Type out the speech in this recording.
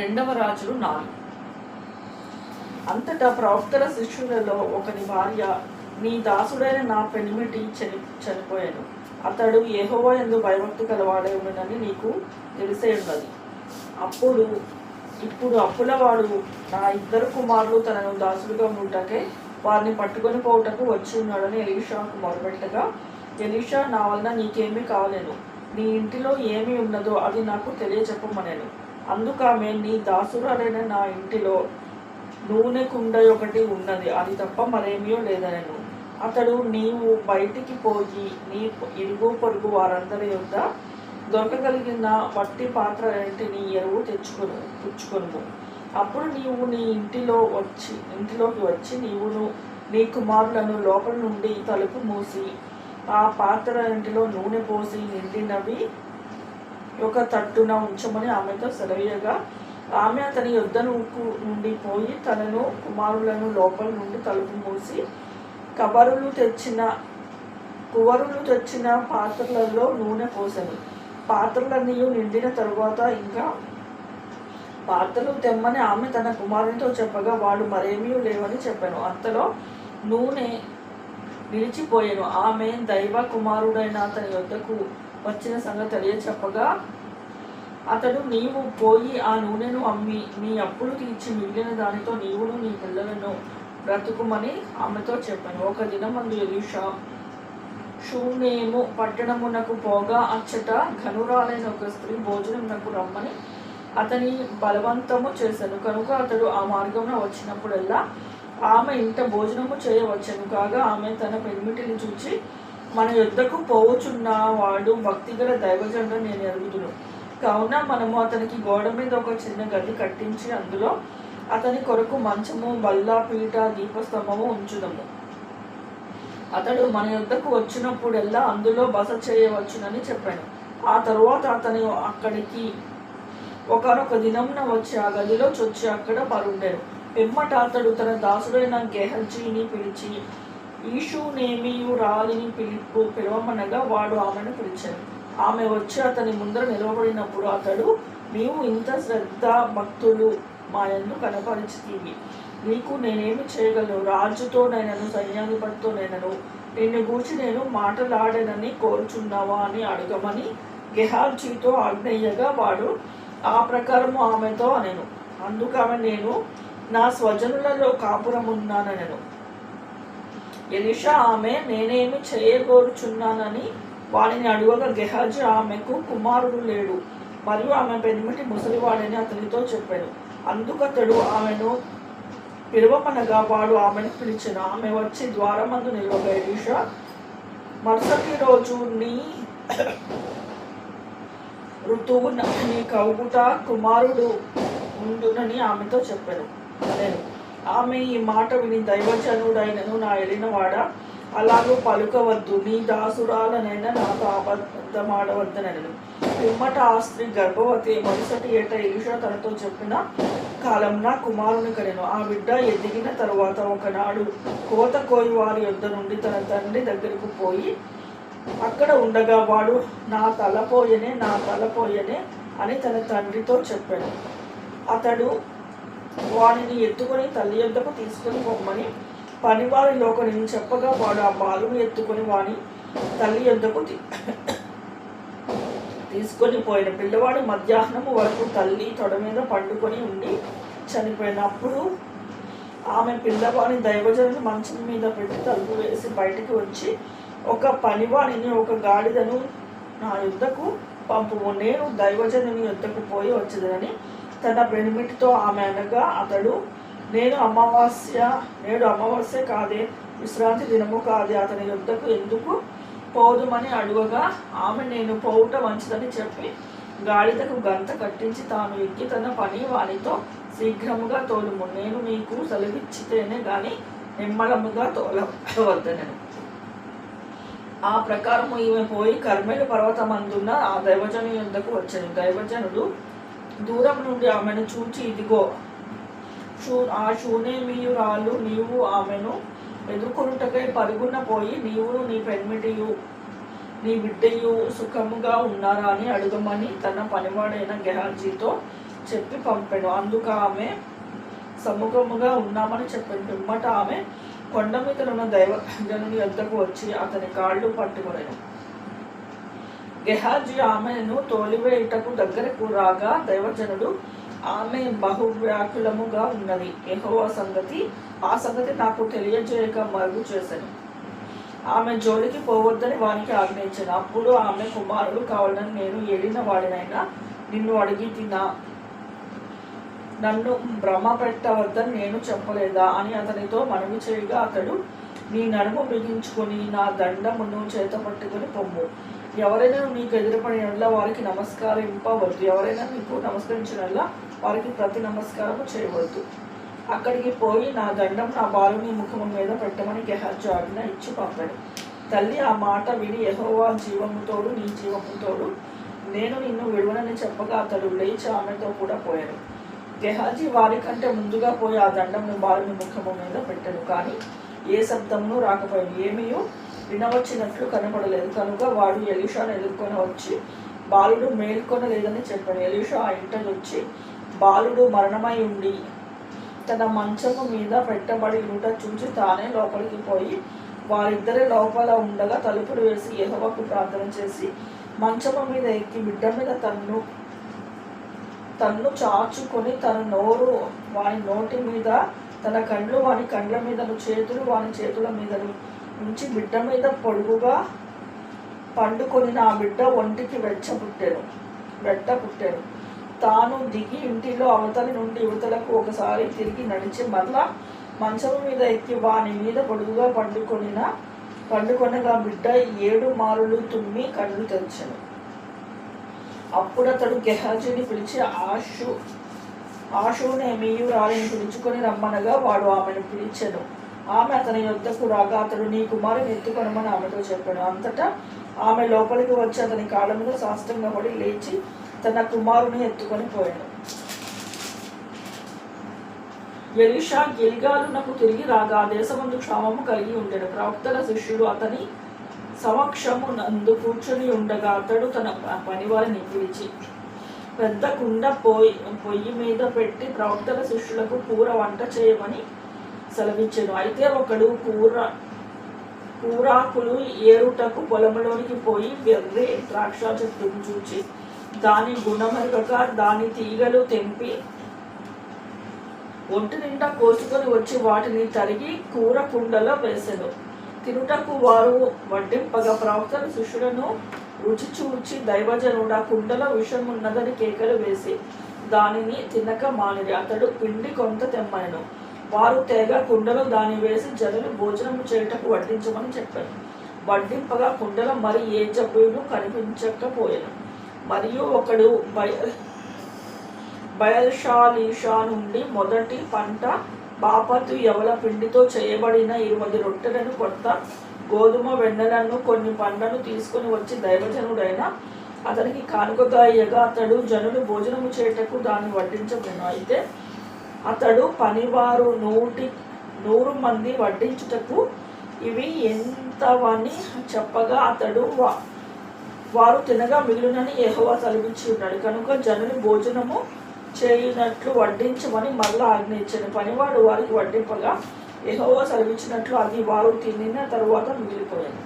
రెండవ రాజులు నాలుగు. అంతటా ప్రవక్తల శిష్యులలో ఒకని భార్య నీ దాసుడైన నా పెనిమిటి చని చనిపోయాను. అతడు యెహోవా ఎందు భయభక్తి కలవాడే ఉండనని నీకు తెలిసే ఉన్నది. అప్పుడు ఇప్పుడు అప్పులవాడు నా ఇద్దరు కుమారులు తనను దాసుడుగా ఉండటకే వారిని పట్టుకొని పోవుటకు వచ్చి ఉన్నాడని ఎలీషాకు మొదలుపెట్టగా ఎలీషా నా వలన నీకేమీ కాలేను నీ ఇంటిలో ఏమి ఉన్నదో అది నాకు తెలియచెప్పమనేను. అందుకామె నీ దాసురాలైన నా ఇంటిలో నూనె కుండ ఒకటి ఉన్నది. అది తప్ప మరేమీ లేదనను అతడు నీవు బయటికి పోయి నీ ఇరుగు పొరుగు వారందరి యొక్క దొరకగలిగిన వట్టి పాత్ర ఇంటిని ఎరువు తెచ్చుకొను పుచ్చుకొను అప్పుడు నీవు నీ ఇంటిలో వచ్చి ఇంటిలోకి వచ్చి నీవును నీ కుమారులను లోపల నుండి తలుపు మూసి ఆ పాత్ర ఇంటిలో నూనె పోసి నిండినవి ఒక తట్టున ఉంచమని ఆమెతో సెలవీయగా ఆమె అతని యొద్ద నుండి పోయి తనను కుమారులను లోపల నుండి తలుపు మూసి కబరులు తెచ్చిన కువరులు తెచ్చిన పాత్రలలో నూనె పోసను. పాత్రలన్నీ నిండిన తరువాత ఇంకా పాత్రలు తెమ్మని ఆమె తన కుమారునితో చెప్పగా వాడు మరేమీ లేవని చెప్పాను. అంతలో నూనె నిలిచిపోయాను. ఆమె దైవ కుమారుడైన అతని యొద్దకు వచ్చిన సంగతి తెలియచెప్పగా అతడు నీవు పోయి ఆ నూనెను అమ్మి నీ అప్పులు తీర్చి మిగిలిన దానితో నీవును నీ పిల్లలను బ్రతుకుమని ఆమెతో చెప్పాను. ఒక దినం అందు ఎలీషా షూనేము పట్టణమునకు పోగా అచ్చట ఘనురాలైన ఒక స్త్రీ భోజనమునకు రమ్మని అతని బలవంతము చేశాను. కనుక అతడు ఆ మార్గమున వచ్చినప్పుడల్లా ఆమె ఇంత భోజనము చేయవచ్చను. కాగా ఆమె తన పెనిమిటిని చూచి మన యుద్ధకు పోవుచున్న వాడు భక్తిగల దైవజనుడు నేను ఎరుగుదును. కావున మనము అతనికి గోడ మీద ఒక చిన్న గది కట్టించి అందులో అతని కొరకు మంచము బల్ల పీట దీపస్తంభము ఉంచుదము. అతడు మన యొద్దకు వచ్చినప్పుడల్లా అందులో బస చేయవచ్చునని చెప్పాను. ఆ తరువాత అతను అక్కడికి ఒకనొక దినంన వచ్చి ఆ గదిలో చొచ్చి అక్కడ పరుండెను పిమ్మట అతడు తన దాసుడైన గెహజీని పిలిచి ఈషు రాలిని పిలుపు పిలవమనగా వాడు ఆమెను పిలిచాడు. ఆమె వచ్చి అతని ముందర నిలవబడినప్పుడు అతడు నీవు ఇంత శ్రద్ధ భక్తులు మా యందు కనపరిచితివి. నీకు నేనేమి చేయగలను? రాజుతో నేనను సైన్యాధిపతితో నేనను. నిన్ను గూర్చి నేను మాటలాడనని కోరుచున్నావా? అని అడగమని గెహార్జీతో ఆజ్ఞయ్యగా వాడు ఆ ప్రకారము ఆమెతో అనెను. అందుకు ఆమె నేను నా స్వజనులలో కాపురమున్నానెను ఎలిషా ఆమె నేనేమి చేయగోరుచున్నానని వాడిని అడుగగా గెహాజీ ఆమెకు కుమారుడు లేడు. మరియు ఆమె పెనిమిటి ముసలివాడని అతనితో చెప్పాడు అందుకతడు ఆమెను పిలువమనగా వాడు ఆమెను పిలిచిన. ఆమె వచ్చి ద్వారమందు నిలవగా ఎలీషా మరుసటి రోజు నీ ఋతువు నీ కౌగుట కుమారుడు ఉండునని ఆమెతో చెప్పాడు నేను ఆమె ఈ మాట విని దైవజనుడైనను నా ఎలినవాడ అలాగూ పలుకవద్దు నీ దాసురాలనైనా నాకు అబద్ధమాడవద్దనను పిమ్మట ఆ స్త్రీ గర్భవతి మరుసటి ఏట ఎలిషా తనతో చెప్పిన కాలంన కుమారుని కనెను. ఆ బిడ్డ ఎదిగిన తరువాత ఒకనాడు కోత కోయి వారి యొద్ద నుండి తన తండ్రి దగ్గరకు పోయి అక్కడ ఉండగా వాడు నా తలపోయనే నా తలపోయనే అని తన తండ్రితో చెప్పాడు. అతడు వాడిని ఎత్తుకొని తల్లి యొద్దకు తీసుకొని పొమ్మని. పనివారిలో ఒకరిని చెప్పగా వాడు ఆ బాలుని ఎత్తుకొని వాని తల్లి యొద్దకు తీసుకొని పోయిన పిల్లవాడు మధ్యాహ్నము వరకు తల్లి తొడ మీద పండుకొని ఉండి చనిపోయినప్పుడు ఆమె పిల్లవాడిని దైవజనుని మంచం మీద పెట్టి తలుపు వేసి బయటికి వచ్చి ఒక పనివాడిని ఒక గాడిదను నా యుద్ధకు పంపుము నేను దైవజనుని యుద్ధకు పోయి వచ్చేదని తన బెనిమిట్తో ఆమె అనగా అతడు నేను అమావాస్య నేడు అమావాస్య కాదే విశ్రాంతి దినము కాదే అతని యుద్ధకు ఎందుకు పోదుమని అడుగగా ఆమె నేను పోవుట మంచిదని చెప్పి గాడిదకు గంత కట్టించి తాను ఎక్కి తన పని వానితో శీఘ్రముగా తోలుము. నేను నీకు సెలవిచ్చితేనే గాని నిమ్మలముగా తోలవద్దనను. ఆ ప్రకారము ఈమె పోయి కర్మేలు పర్వతమందున్న ఆ దైవజను యుద్ధకు వచ్చాను. దైవజనుడు దూరం నుండి ఆమెను చూచి ఇదిగో షూ ఆ శూనేమియురాలు నీవు ఆమెను ఎదుర్కొనుటకై పరుగున పోయి నీవును నీ పెన్మిటియు నీ బిడ్డయు సుఖముగా ఉన్నారా అని అడుగమని తన పనివాడైన గెహాజీతో చెప్పి పంపాడు అందుకు ఆమె సముఖముగా ఉన్నామని చెప్పాను. పిమ్మట ఆమె కొండ మీద ఉన్న దైవ జనుని యొద్దకు వచ్చి అతని కాళ్ళు పట్టుకొనెను. గెహాజీ ఆమెను తోలివేయుటకు దగ్గరకు రాగా దైవజనుడు ఆమె బహువ్యాకులముగా ఉన్నది. యెహోవా సంగతి ఆ సంగతి నాకు తెలియజేయక మరుగు చేశాను. ఆమె జోలికి పోవద్దని వానికి ఆజ్ఞయించాను. అప్పుడు ఆమె కుమారుడు కావాలని నేను ఏడిన వాడినైనా నిన్ను అడిగి తినా నన్ను భ్రమ పెట్టవద్దని నేను చెప్పలేదా? అని అతనితో మనవి చేయగా అతడు నీ నడుము బిగించుకొని నా దండమును చేత పట్టుకొని పొమ్ము. ఎవరైనా నీకు ఎదురుపడినట్లా వారికి నమస్కారం ఇంపవద్దు ఎవరైనా నీకు నమస్కరించినట్లా వారికి ప్రతి నమస్కారము చేయవద్దు. అక్కడికి పోయి నా దండం నా బాలుని ముఖము మీద పెట్టమని గెహజ్ ఆజ్ఞ ఇచ్చి పంపాడు. తల్లి ఆ మాట విని యహోవా జీవముతోడు నీ జీవముతోడు నేను నిన్ను విడవనని చెప్పగా అతడు లేచి ఆమెతో కూడా పోయాడు. గెహాజీ వారి కంటే ముందుగా పోయి ఆ దండంను బాలుని ముఖము మీద పెట్టాడు కానీ ఏ శబ్దమును రాకపోయాడు ఏమీయూ వినవచ్చినట్లు కనపడలేదు. కనుక వాడు ఎలీషాను ఎదుర్కొని వచ్చి బాలుడు మేల్కొనలేదని చెప్పాడు. ఎలీషా ఆ ఇంట వచ్చి బాలుడు మరణమై ఉండి తన మంచము మీద పెట్టబడి ఉంట చూసి తానే లోపలికి పోయి వారిద్దరే లోపల ఉండగా తలుపులు వేసి యెహోవాకు ప్రార్థన చేసి మంచము మీద ఎక్కి బిడ్డ మీద తన్ను తన్ను చాచుకొని తన నోరు వాని నోటి మీద తన కండ్లు వాని కండ్ల మీదను చేతులు వాని చేతుల మీదను ఉంచి బిడ్డ మీద పొడుగుగా పండుకొని నా బిడ్డ ఒంటికి వెచ్చ పుట్టాను వెట్ట పుట్టాను తాను దిగి ఇంటిలో అవతలి నుండి యువతలకు ఒకసారి తిరిగి నడిచి మరలా మంచం మీద ఎక్కి వాని మీద పొడుగుగా పండుకొనిన పండుకొనగా బిడ్డ ఏడు మారులు తుమ్మి కళ్ళు తెరిచాను అప్పుడు అతడు గెహాజీని పిలిచి ఆషు ఆశునేమియు రాలిని పిలుచుకొని రమ్మనగా వాడు ఆమెను పిలిచాను. ఆమె అతని యొద్దకు రాగా అతడు నీ కుమారుని ఎత్తుకొనమని ఆమెతో చెప్పాడు. అంతటా ఆమె లోపలికి వచ్చి అతని కాళ్ళ మీద సాష్టంగా పడి లేచి తన కుమారుని ఎత్తుకొని పోయాడు. ఎలిషా గిల్గాలునకు తిరిగి రాగా ఆ దేశమందు క్షామము కలిగి ఉండేడు ప్రవక్తల శిష్యుడు అతని సమక్షము నందు కూర్చొని ఉండగా అతడు తన పనివారిని పిలిచి పెద్ద కుండ పొయ్యి పొయ్యి మీద పెట్టి ప్రవక్తల శిష్యులకు కూర వంట చేయమని సెలవిచ్చాను. అయితే ఒకడు కూర కూరాకులు ఏరుటకు పొలంలోనికి పోయి వెర్రి ద్రాక్ష చెట్టును చూచి దాని గుణమెరగక దాని తీగలు తెంపి ఒంటి నిండా కోసుకొని వచ్చి వాటిని తరిగి కూర కుండలో వేసెను. తినుటకు వారు వడ్డింపగా ప్రవక్తల శిష్యులను రుచి చూచి దైవజనుడు ఆ కుండలో విషం ఉన్నదని కేకలు వేసి దానిని తినక మానిరి. అతడు పిండి కొంత తెమ్మనెను. వారు తేగ కుండలో దాని వేసి జనులు భోజనం చేయుటకు వడ్డించమని చెప్పారు. వడ్డింపగా కుండలో మరి ఏ జబ్బును కనిపించకపోయాను. మరియు ఒకడు బయ బయల్షాలీషా నుండి మొదటి పంట బాపతు ఎవల పిండితో చేయబడిన ఇరవై రొట్టెలను కొత్త గోధుమ వెన్నెలను కొన్ని పండ్లను తీసుకొని వచ్చి దైవజనుడైన అతనికి కానుకగా అతడు జనులు భోజనము చేయటకు దాన్ని వడ్డించబడిన. అయితే అతడు పనివారు నూటి నూరు మంది వడ్డించుటకు ఇవి ఎంతవని చెప్పగా అతడు వా వారు తినగా మిగిలినని యెహోవా తలిపించి ఉన్నాడు. కనుక జనుని భోజనము చేయునట్లు వడ్డించమని మరలా ఆజ్ఞయించాను పనివాడు వారికి వడ్డింపగా యెహోవా సెలవిచ్చినట్లు అది వారు తినిన తరువాత మిగిలిపోయాను